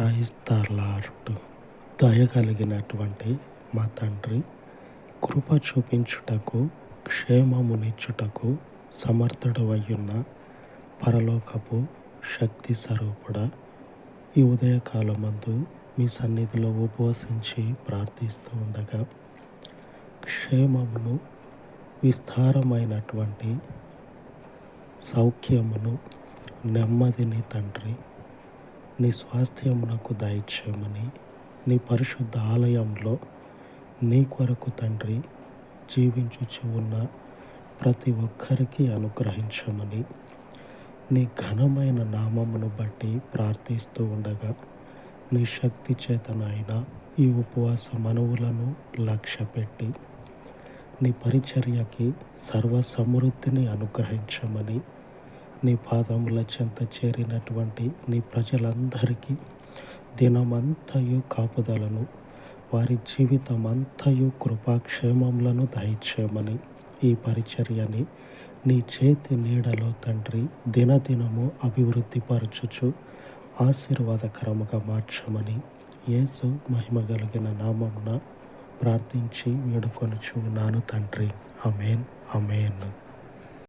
క్రైస్తలార్డ్ దయ కలిగినటువంటి మా తండ్రి కృప చూపించుటకు క్షేమమునిచ్చుటకు సమర్థుడవయ్యున్న పరలోకపు శక్తి స్వరూపుడ ఈ ఉదయకాలమందు మీ సన్నిధిలో ఉపవసించి ప్రార్థిస్తూ ఉండగా క్షేమమును విస్తారమైనటువంటి సౌఖ్యమును నెమ్మదిని తండ్రి నీ స్వాస్థ్యమునకు దయచేయమని నీ పరిశుద్ధ ఆలయంలో నీ కొరకు తండ్రి జీవించుచు ఉన్న ప్రతి ఒక్కరికి అనుగ్రహించమని నీ ఘనమైన నామమును బట్టి ప్రార్థిస్తూ ఉండగా నీ శక్తి చేతనైన ఈ ఉపవాస మనవులను లక్ష్య పెట్టి నీ పరిచర్యకి సర్వ సమృద్ధిని అనుగ్రహించమని నీ పాదముల చెంత చేరినటువంటి నీ ప్రజలందరికీ దినమంతయు కాపుదలను వారి జీవితమంతయు కృపాక్షేమములను దయచేయమని ఈ పరిచర్యని నీ చేతి నీడలో తండ్రి దినదినము అభివృద్ధిపరచుచు ఆశీర్వాదకరముగా మార్చమని యేసు మహిమ కలిగిన నామమున ప్రార్థించి వేడుకొనుచు నాను తండ్రి. అమేన్ అమేన్